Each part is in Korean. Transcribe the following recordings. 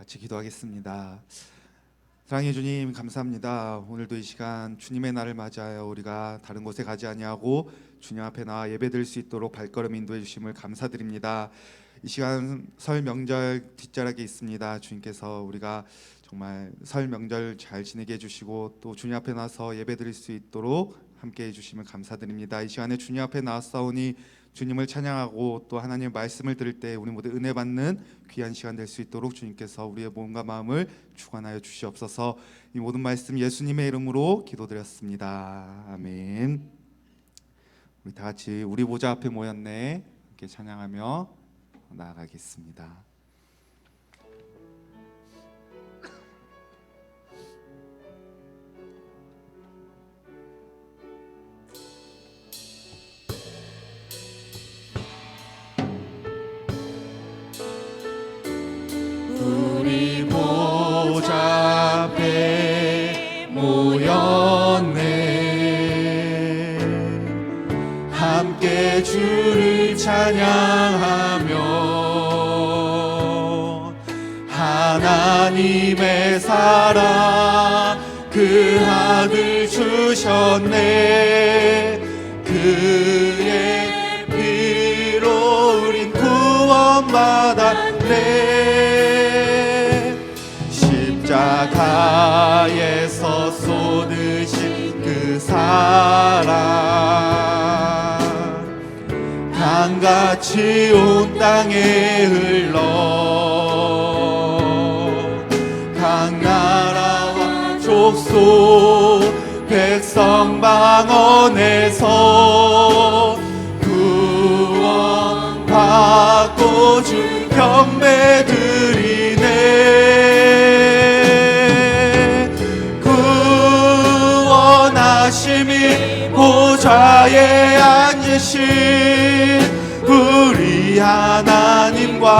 같이 기도하겠습니다. 사랑해 주님 감사합니다. 오늘도 이 시간 주님의 날을 맞이하여 우리가 다른 곳에 가지 아니하고 주님 앞에 나와 예배드릴 수 있도록 발걸음 인도해 주심을 감사드립니다. 이 시간 설 명절 뒷자락에 있습니다. 주님께서 우리가 정말 설 명절 잘 지내게 해주시고 또 주님 앞에 나서 예배드릴 수 있도록 함께 해주심을 감사드립니다. 이 시간에 주님 앞에 나왔사오니 주님을 찬양하고 또 하나님의 말씀을 들을 때 우리 모두 은혜 받는 귀한 시간 될 수 있도록 주님께서 우리의 몸과 마음을 주관하여 주시옵소서. 이 모든 말씀 예수님의 이름으로 기도드렸습니다. 아멘. 우리 다 같이 우리 보좌 앞에 모였네. 함께 찬양하며 나아가겠습니다. 하나님의 사랑. 그 아들 주셨네. 그의 피로 우린 구원받았네. 십자가에서 쏟으신 그 사랑. 강같이 온 땅에 흘러 족속 백성 방언에서 구원 받고 주 경배 드리네. 구원하심이 보좌에 앉으신 우리 하나님과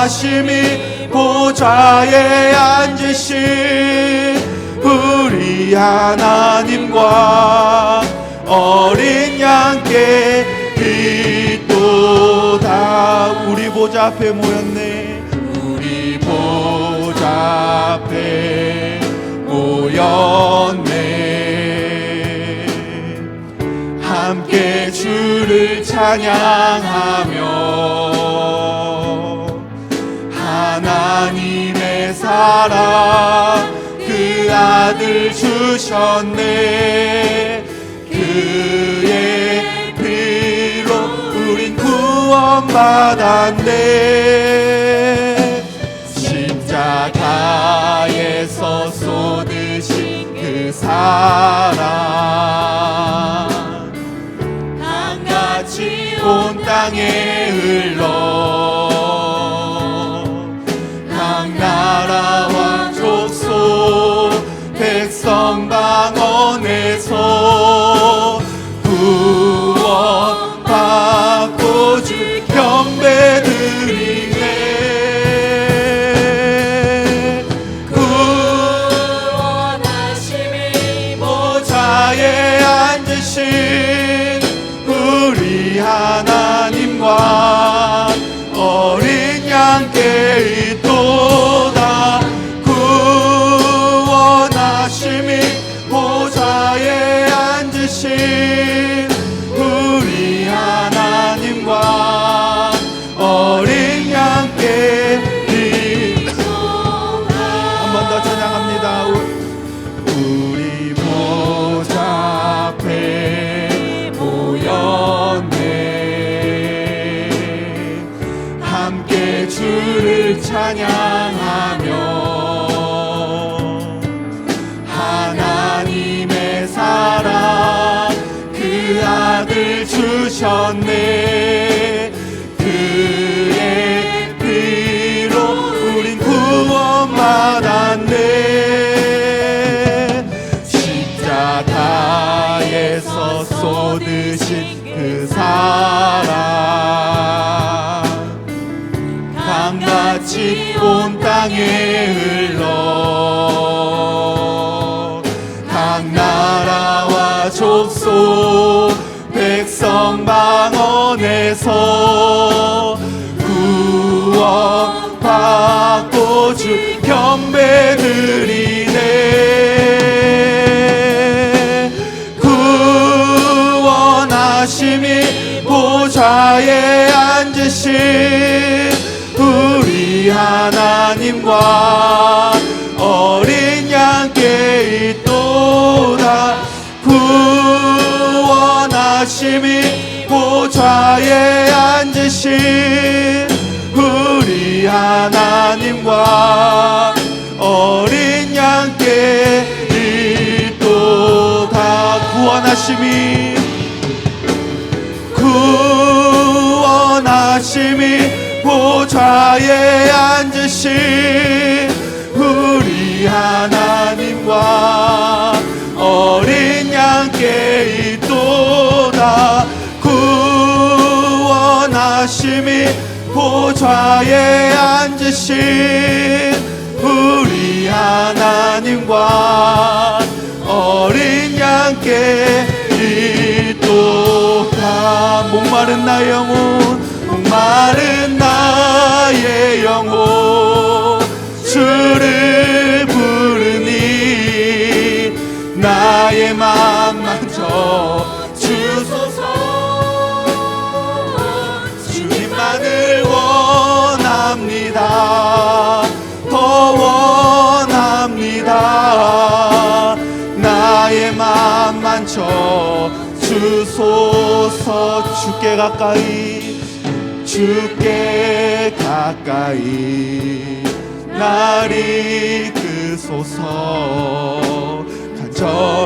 하심이 보좌에 앉으신 우리 하나님과 어린 양께 있도다. 우리 보좌 앞에 모였네. 우리 보좌 앞에 모였네. 함께 주를 찬양하며 하나님의 사랑. 그 아들 주셨네. 그의 피로 우린 구원받았네. 십자가에서 쏟으신 그 사랑. 강같이 온 땅에 흘러 앉 그 아들 주셨네 땅에 흘러. 각 나라와 족속 백 백성 방언에서 구원 받고 주 경배 드리네. 구원하심이 보좌에 앉으신 우리 하나 님과 어린 양께 있도다. 구원하심이 보좌에 앉으신 우리 하나님과 어린 양께 있도다. 구원하심이 구원하심이 보좌에 앉으신 우리 하나님과 어린 양께 있도다. 구원하심이 보좌에 앉으신 우리 하나님과 어린 양께 있도다. 목마른 나의 영혼 주소서. 주께 가까이. 주께 가까이. 날 이끄소서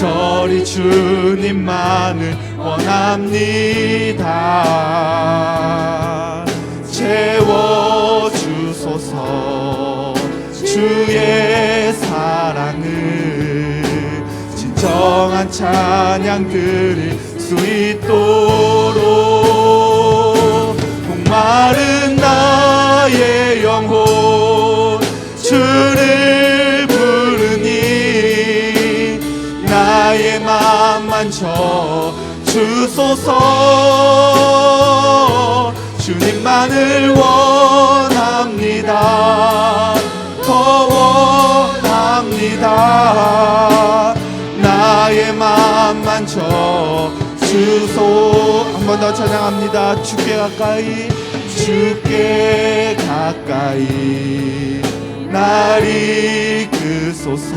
간절히 주님만을 원합니다. 채워주소서 주의 사랑을 진정한 찬양 드릴 수 있도록 주소서. 주님만을 원합니다. 더 원합니다. 나의 맘 만져 주소. 한 번 더 찬양합니다. 주께 가까이 주께 가까이. 날 이끄소서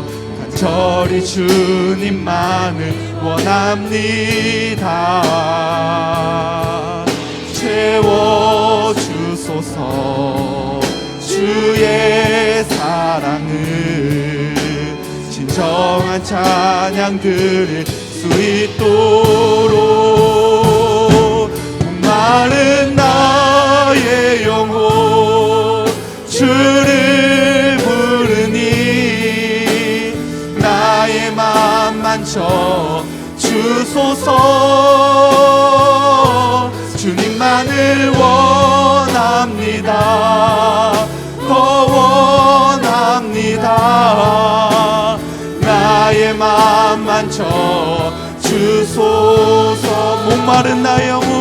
간절히 주님만을 원합니다. 채워주소서 주의 사랑을 진정한 찬양 드릴 수 있도록 만져 주소서. 주님만을 원합니다. 더 원합니다. 나의 맘 만져 주소서. 목마른 나의 영혼.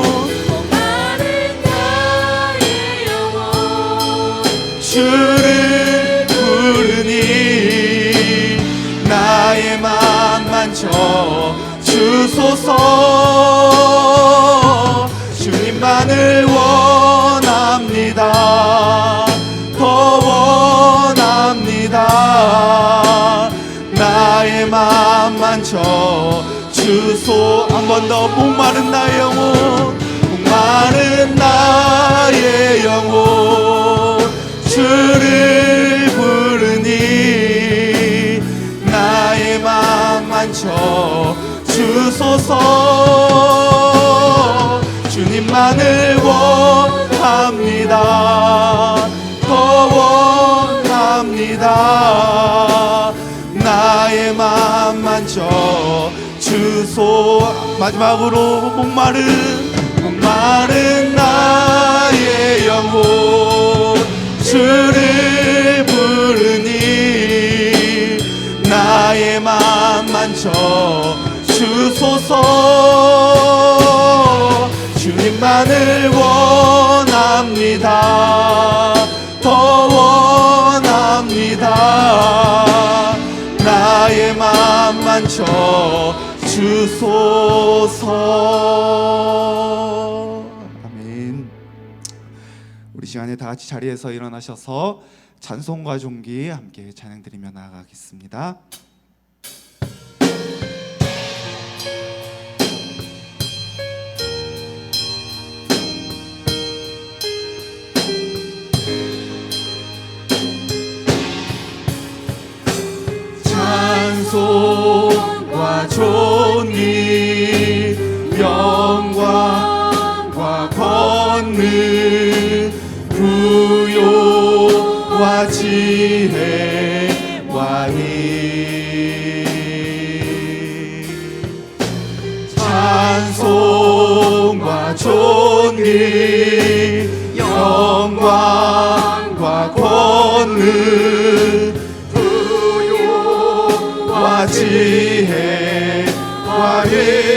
목마른 나의 영혼. 주 주소서. 주님만을 원합니다. 더 원합니다. 나의 마음만 저 주소. 한 번 더 목마른 나의 영혼 목마른 나의 영혼. 주를 부르니 나의 마음만 저 주소서. 주님만을 원합니다. 더 원합니다. 나의 맘 만져 주소. 마지막으로 목마른 목마른 나의 영혼. 주를 부르니 나의 맘 만져 주소서. 주님만을 원합니다. 더 원합니다. 나의 맘 만져 주소서. 아멘. 우리 시간에 다 같이 자리에서 일어나셔서 찬송과 종기 함께 찬양 드리며 나아가겠습니다. 찬송과 존귀 영광과 권능 부요와 지혜 찬송과 존귀 영광과 권능 부요와 지혜와 힘